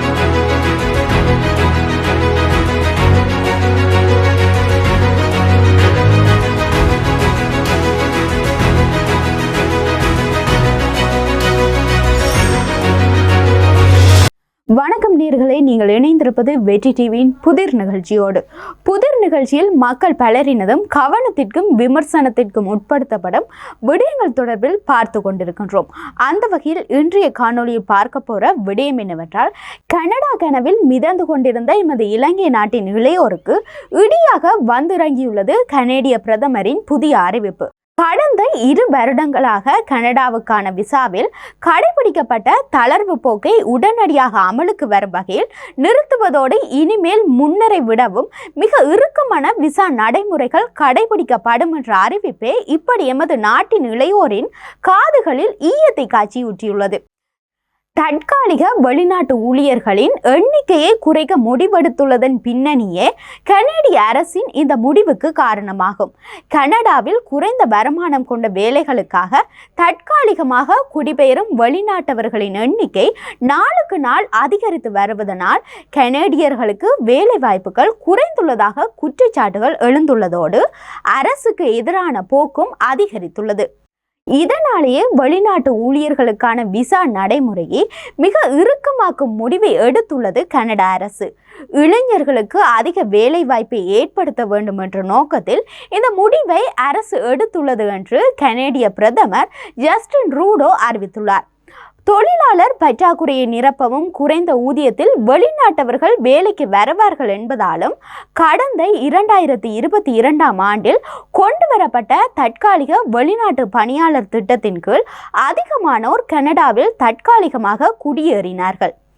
Thank you. வணக்கம் நேர்களை நீங்கள் இணைந்திருப்பது வெற்றி டிவியின் புதிர் நிகழ்ச்சியோடு. புதிர் நிகழ்ச்சியில் மக்கள் பலரினதும் கவனத்திற்கும் விமர்சனத்திற்கும் உட்படுத்தப்படும் விடயங்கள் தொடர்பில் பார்த்து கொண்டிருக்கின்றோம். அந்த வகையில் இன்றைய காணொலியில் பார்க்க போகிற விடயம் என்னவென்றால் கனடா கனவில் மிதந்து கொண்டிருந்த எமது இலங்கை நாட்டின் இளையோருக்கு இடியாக வந்திறங்கியுள்ளது கனேடிய பிரதமரின் புதிய அறிவிப்பு. கடந்த இரு வருடங்களாக கனடாவுக்கான விசாவில் கடைபிடிக்கப்பட்ட தளர்வு போக்கை உடனடியாக அமலுக்கு வரும் வகையில் நிறுத்துவதோடு இனிமேல் முன்னரை விடவும் மிக இறுக்கமான விசா நடைமுறைகள் கடைபிடிக்கப்படும் என்ற அறிவிப்பே இப்படி எமது நாட்டின் இளையோரின் காதுகளில் ஈயத்தை காட்சியூட்டியுள்ளது. தற்காலிக வெளிநாட்டு ஊழியர்களின் எண்ணிக்கையை குறைக்க முடிவெடுத்துள்ளதன் பின்னணியே கனேடிய அரசின் இந்த முடிவுக்கு காரணமாகும். கனடாவில் குறைந்த வருமானம் கொண்ட வேலைகளுக்காக தற்காலிகமாக குடிபெயரும் வெளிநாட்டவர்களின் எண்ணிக்கை நாளுக்கு நாள் அதிகரித்து வருவதனால் கனேடியர்களுக்கு வேலை வாய்ப்புகள் குறைந்துள்ளதாக குற்றச்சாட்டுகள் எழுந்துள்ளதோடு அரசுக்கு எதிரான போக்கும் அதிகரித்துள்ளது. இதனாலேயே வெளிநாட்டு ஊழியர்களுக்கான விசா நடைமுறையை மிக இறுக்கமாக்கும் முடிவை எடுத்துள்ளது கனடா அரசு. இளைஞர்களுக்கு அதிக வேலை வாய்ப்பை ஏற்படுத்த வேண்டும் என்ற நோக்கத்தில் இந்த முடிவை அரசு எடுத்துள்ளது என்று கனேடிய பிரதமர் ஜஸ்டின் ரூடோ அறிவித்துள்ளார். தொழிலாளர் பற்றாக்குறையை நிரப்பவும் குறைந்த ஊதியத்தில் வெளிநாட்டவர்கள் வேலைக்கு வருவார்கள் என்பதாலும் கடந்த இரண்டாயிரத்தி இருபத்தி இரண்டாம் ஆண்டில் கொண்டு வரப்பட்ட தற்காலிக வெளிநாட்டு பணியாளர் திட்டத்தின் கீழ் அதிகமானோர் கனடாவில் தற்காலிகமாக குடியேறினார்கள்.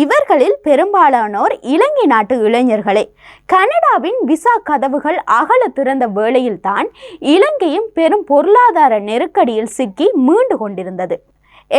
இவர்களில் பெரும்பாலானோர் இலங்கை நாட்டு இளைஞர்களே. கனடாவின் விசா கதவுகள் அகல திறந்த வேளையில்தான் இலங்கையும் பெரும் பொருளாதார நெருக்கடியில் சிக்கி மீண்டு கொண்டிருந்தது.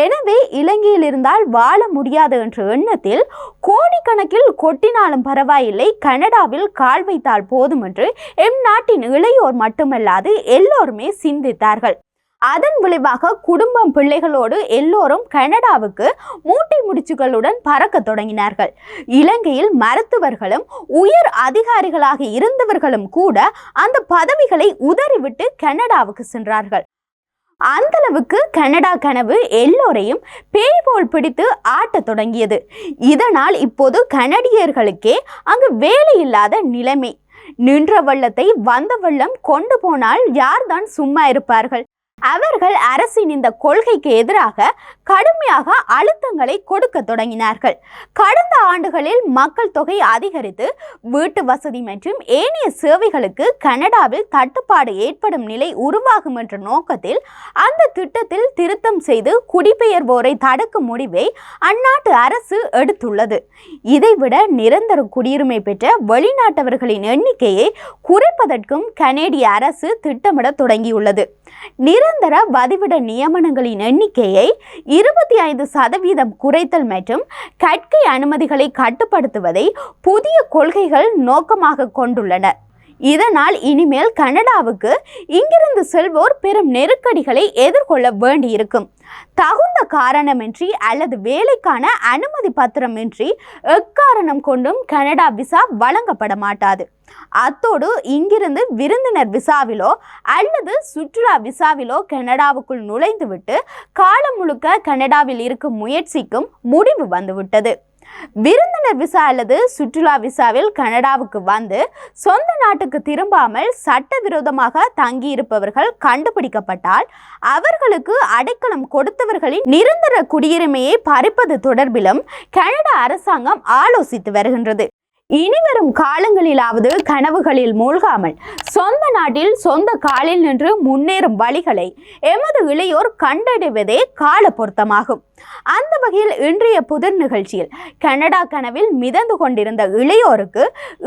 எனவே இலங்கையில் இருந்தால் வாழ முடியாது என்ற எண்ணத்தில் கோடிக்கணக்கில் கொட்டினாலும் பரவாயில்லை கனடாவில் கால் வைத்தால் போதும் என்று எம் நாட்டின் இளையோர் மட்டுமல்லாது எல்லோருமே சிந்தித்தார்கள். அதன் விளைவாக குடும்பம் பிள்ளைகளோடு எல்லோரும் கனடாவுக்கு மூட்டை முடிச்சுகளுடன் பறக்க தொடங்கினார்கள். இலங்கையில் மருத்துவர்களும் உயர் அதிகாரிகளாக இருந்தவர்களும் கூட அந்த பதவிகளை உதறிவிட்டு கனடாவுக்கு சென்றார்கள். அந்த அளவுக்கு கனடா கனவு எல்லோரையும் பேய் போல் பிடித்து ஆட்டத் தொடங்கியது. இதனால் இப்போது கனடியர்களுக்கே அங்கு வேலை இல்லாத நிலைமை. நின்ற வெள்ளத்தை வந்த வெள்ளம் கொண்டு போனால் யார்தான் சும்மா இருப்பார்கள்? அவர்கள் அரசின் இந்த கொள்கைக்கு எதிராக கடுமையாக அழுத்தங்களை கொடுக்க தொடங்கினார்கள். கடந்த ஆண்டுகளில் மக்கள் தொகை அதிகரித்து வீட்டு வசதி மற்றும் ஏனைய சேவைகளுக்கு கனடாவில் தட்டுப்பாடு ஏற்படும் நிலை உருவாகும் என்ற நோக்கத்தில் அந்த திட்டத்தில் திருத்தம் செய்து குடிபெயர்வோரை தடுக்கும் முடிவை அந்நாட்டு அரசு எடுத்துள்ளது. இதைவிட நிரந்தர குடியுரிமை பெற்ற வெளிநாட்டவர்களின் எண்ணிக்கையை குறைப்பதற்கும் கனேடிய அரசு திட்டமிட தொடங்கியுள்ளது. நிரந்தர வதிவிட நியமனங்களின் எண்ணிக்கையை இருபத்தி ஐந்து சதவீதம் குறைத்தல் மற்றும் கற்கை அனுமதிகளை கட்டுப்படுத்துவதை புதிய கொள்கைகள் நோக்கமாக கொண்டுள்ளன. இதனால் இனிமேல் கனடாவுக்கு இங்கிருந்து செல்வோர் பெரும் நெருக்கடிகளை எதிர்கொள்ள வேண்டியிருக்கும். தகுந்த காரணமின்றி அல்லது வேலைக்கான அனுமதி பத்திரமின்றி எக்காரணம் கொண்டும் கனடா விசா வழங்கப்பட மாட்டாது. அத்தோடு இங்கிருந்து விருந்தினர் விசாவிலோ அல்லது சுற்றுலா விசாவிலோ கனடாவுக்குள் நுழைந்துவிட்டு காலம் முழுக்க கனடாவில் இருக்கும் முயற்சிக்கும் முடிவு வந்துவிட்டது. விருந்தினர் விசா அல்லது சுற்றுலா விசாவில் கனடாவுக்கு வந்து சொந்த நாட்டுக்கு திரும்பாமல் சட்டவிரோதமாக தங்கியிருப்பவர்கள் கண்டுபிடிக்கப்பட்டால் அவர்களுக்கு அடைக்கலம் கொடுத்தவர்களின் நிரந்தர குடியுரிமையை பறிப்பது தொடர்பிலும் கனடா அரசாங்கம் ஆலோசித்து வருகின்றது. இனிவரும் காலங்களிலாவது கனவுகளில் மூழ்காமல் சொந்த நாட்டில் சொந்த காலில் நின்று முன்னேறும் வழிகளை எமது இளையோர் கண்டறிவதே கால பொருத்தமாகும். அந்த வகையில் இன்றைய புதிர் நிகழ்ச்சியில் கனடா கனவில் மிதந்து கொண்டிருந்த இளையோருக்கு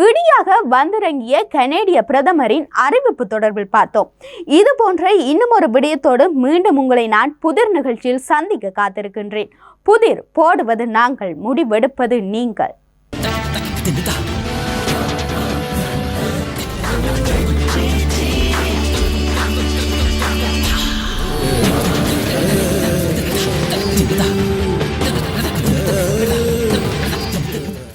இடியாக வந்திறங்கிய கனேடிய பிரதமரின் அறிவிப்பு தொடர்பில் பார்த்தோம். இது போன்ற இன்னும் ஒரு விடயத்தோடு மீண்டும் உங்களை நான் புதிர் நிகழ்ச்சியில் சந்திக்க காத்திருக்கின்றேன். புதிர் போடுவது நாங்கள் முடிவெடுப்பது நீங்கள். ってみた。